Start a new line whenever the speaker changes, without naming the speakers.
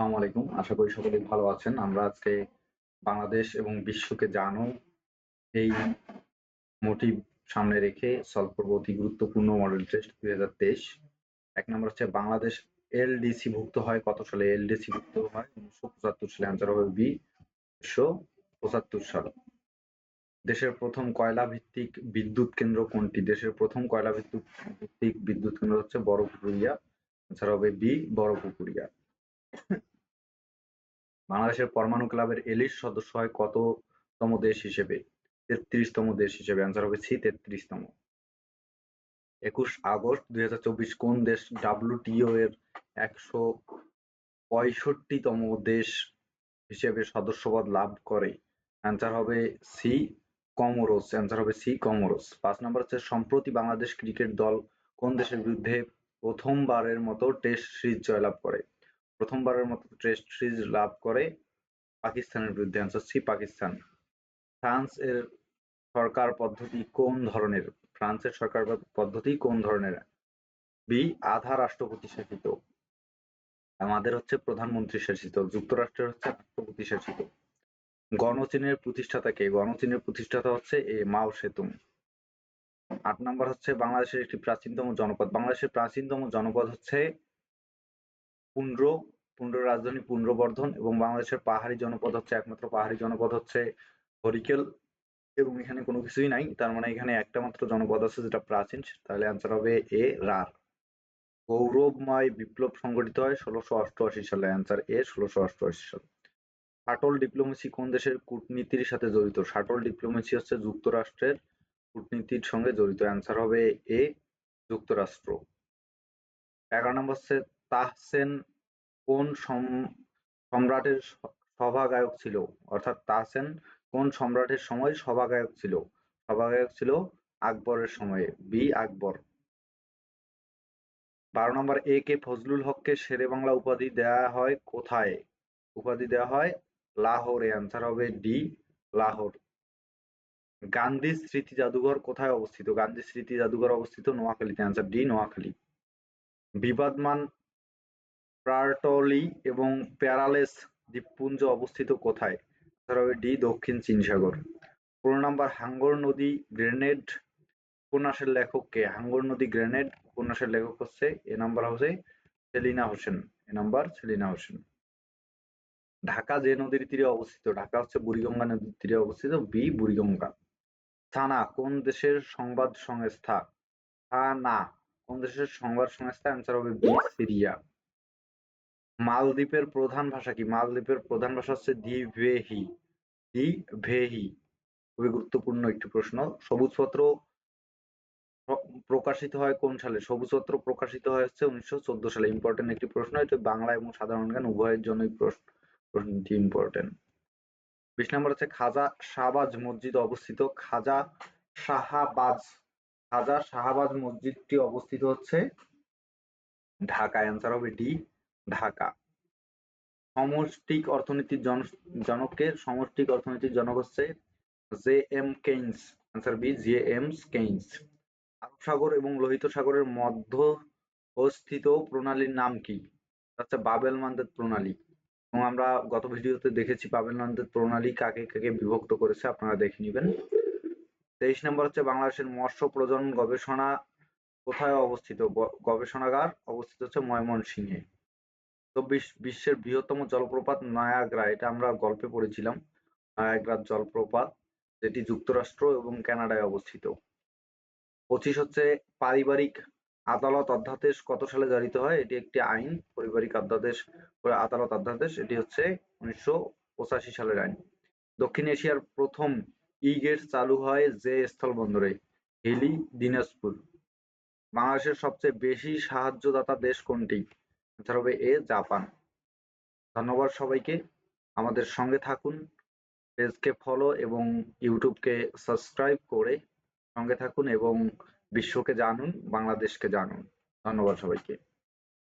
আসসালামু আলাইকুম। আশা করি সকলে ভালো আছেন। আমরা আজকে বাংলাদেশ এবং বিশ্বকে জানো, এই মোটিভ সামনে রেখে সলভ করব অতি গুরুত্বপূর্ণ মডেল টেস্ট দুই হাজার তেইশ। এক নম্বর হচ্ছে বাংলাদেশ এলডিসি ভুক্ত হয় কত সালে? এলডিসি ভুক্ত হয় উনিশশো পঁচাত্তর সালে। আনসার হবে বি উনিশশো পঁচাত্তর সাল। দেশের প্রথম কয়লা ভিত্তিক বিদ্যুৎ কেন্দ্র কোনটি? দেশের প্রথম কয়লা ভিত্তিক ভিত্তিক বিদ্যুৎ কেন্দ্র হচ্ছে বড়পুকুরিয়া এছাড়া হবে বি বড়পুকুরিয়া বাংলাদেশের পরমাণু ক্লাবের এলিট সদস্য হয় কততম দেশ হিসেবে? তেত্রিশতম দেশ হিসেবে। অ্যান্সার হবে সি, তেত্রিশতম। একুশ আগস্ট দুই কোন দেশ ডাব্লিউটিও এর একশো পঁয়ষট্টিতম দেশ হিসেবে সদস্যপদ লাভ করে? অ্যান্সার হবে সি, কমোরোস। অ্যান্সার হবে সি, কমোরোস। পাঁচ নম্বর হচ্ছে, সম্প্রতি বাংলাদেশ ক্রিকেট দল কোন দেশের বিরুদ্ধে প্রথমবারের মতো টেস্ট সিরিজ জয়লাভ করে? প্রথমবারের মতো টেস্ট সিরিজ লাভ করে পাকিস্তানের বিরুদ্ধে অ্যান্সার সি পাকিস্তান। ফ্রান্স এর সরকার পদ্ধতি কোন ধরনের? ফ্রান্সের সরকার পদ্ধতি কোন ধরনের? বি, আধা রাষ্ট্রপতি শাসিত। আমাদের হচ্ছে প্রধানমন্ত্রী শাসিত, যুক্তরাষ্ট্রের হচ্ছে রাষ্ট্রপতি শাসিত। গণচীনের প্রতিষ্ঠাতা কে? গণচীনের প্রতিষ্ঠাতা হচ্ছে এ মাও সেতুং। আট নম্বর হচ্ছে বাংলাদেশের একটি প্রাচীনতম জনপদ। বাংলাদেশের প্রাচীনতম জনপদ হচ্ছে পুন্ড্র পুন্ড্র রাজধানী পুন্ড্রবর্ধন এবং বাংলাদেশের পাহাড়ি জনপদ হচ্ছে একমাত্র পাহাড়ি জনপদ হচ্ছে হরিকেল এবং এখানে কোনো কিছুই নাই। তার মানে এখানে একটা মাত্র জনপদ আছে যেটা প্রাচীন, তাহলে অ্যান্সার হবে এ, রার। গৌরবময় বিপ্লব সংগঠিত হয় ষোলোশো অষ্টআশি সালে। অ্যান্সার এ, ষোলোশো অষ্টআশি সাল। শাটল ডিপ্লোমেসি কোন দেশের কূটনীতির সাথে জড়িত? শাটল ডিপ্লোমেসি হচ্ছে যুক্তরাষ্ট্রের কূটনীতির সঙ্গে জড়িত। অ্যান্সার হবে এ, যুক্তরাষ্ট্র। এগারো নম্বর হচ্ছে তাহসেন কোন সম্রাটের সভাগায়ক ছিল? অর্থাৎ তাহসেন কোন সম্রাটের সময় সভাগায়ক ছিল? সভাগায়ক ছিল আকবরের সময়ে, বি আকবর। বারো নম্বর, এ কে ফজলুল হককে শেরে বাংলা উপাধি দেওয়া হয় কোথায়? উপাধি দেওয়া হয় লাহোরে। অ্যান্সার হবে ডি লাহোর। গান্ধী স্মৃতি জাদুঘর কোথায় অবস্থিত? গান্ধী স্মৃতি জাদুঘর অবস্থিত নোয়াখালীতে। Answer D Noakhali. বিবাদমান প্রার্টলি এবং প্যারালেস দ্বীপপুঞ্জ অবস্থিত কোথায়? ডি দক্ষিণ চীন সাগর পনেরো নম্বর হাঙ্গর নদী গ্রেনেড। উপন্যাসের লেখক কে? হাঙ্গর নদী গ্রেনেড। উপন্যাসের লেখক হচ্ছে, এ নাম্বার হচ্ছে Selina Hossain. A number Selina Hossain. Dhaka যে নদীর তীরে অবস্থিত? ঢাকা হচ্ছে বুড়িগঙ্গা নদীর তীরে অবস্থিত বি বুড়িগঙ্গা। থানা কোন দেশের সংবাদ সংস্থা? থানা কোন দেশের সংবাদ সংস্থা? অ্যান্সার হবে বি সিরিয়া। মালদ্বীপের প্রধান ভাষা কি? মালদ্বীপের প্রধান ভাষা হচ্ছে দ্বিভেহি। দ্বিভেহি। খুবই গুরুত্বপূর্ণ একটি প্রশ্ন। সবুজপত্র প্রকাশিত হয় কোন সালে? সবুজপত্র প্রকাশিত হয় হচ্ছে উনিশশো সালে। ইম্পর্টেন্ট একটি প্রশ্ন, এটা বাংলা এবং সাধারণ জ্ঞান উভয়ের জন্যই প্রশ্নটি ইম্পর্টেন্ট বিশ নম্বর হচ্ছে খাজা শাহবাজ মসজিদ অবস্থিত। খাজা শাহাবাজ খাজা শাহাবাজ মসজিদটি অবস্থিত হচ্ছে ঢাকা অ্যান্সার হবে ডি ঢাকা। সমষ্টিক অর্থনীতির জনককে সমষ্টিক অর্থনীতির জনক হচ্ছে J M Keynes. J M Keynes. আরব সাগর এবং লোহিত সাগরের মধ্য অবস্থিত প্রণালীর নাম কি? হচ্ছে বাবেল মান্দের প্রণালী। এবং আমরা গত ভিডিওতে দেখেছি বাবেল মান্দের প্রণালী কাকে কাকে বিভক্ত করেছে, আপনারা দেখে নেবেন। তেইশ নম্বর হচ্ছে বাংলাদেশের মৎস্য প্রজনন গবেষণা কোথায় অবস্থিত? গবেষণাগার অবস্থিত হচ্ছে ময়মনসিংহে। তো বিশ্বের বৃহত্তম জলপ্রপাত নায়াগ্রা, এটা আমরা গল্পে পড়েছিলাম, নায়াগ্রার জলপ্রপাত, যেটি যুক্তরাষ্ট্র এবং কানাডায় অবস্থিত। পঁচিশ হচ্ছে পারিবারিক আদালত অধ্যাদেশ কত সালে জারিত হয়? এটি একটি আইন, পারিবারিক অধ্যাদেশ আদালত অধ্যাদেশ, এটি হচ্ছে উনিশশো পঁচাশি সালের আইন। দক্ষিণ এশিয়ার প্রথম ই গেট চালু হয় যে স্থলবন্দরে? হিলি, দিনাজপুর। বাংলাদেশের সবচেয়ে বেশি সাহায্যদাতা দেশ কোনটি? অ্যান্সার হবে এ জাপান ধন্যবাদ সবাইকে। আমাদের সঙ্গে থাকুন, পেজকে ফলো এবং ইউটিউবকে সাবস্ক্রাইব করে সঙ্গে থাকুন এবং বিশ্বকে জানুন, বাংলাদেশকে জানুন। ধন্যবাদ সবাইকে।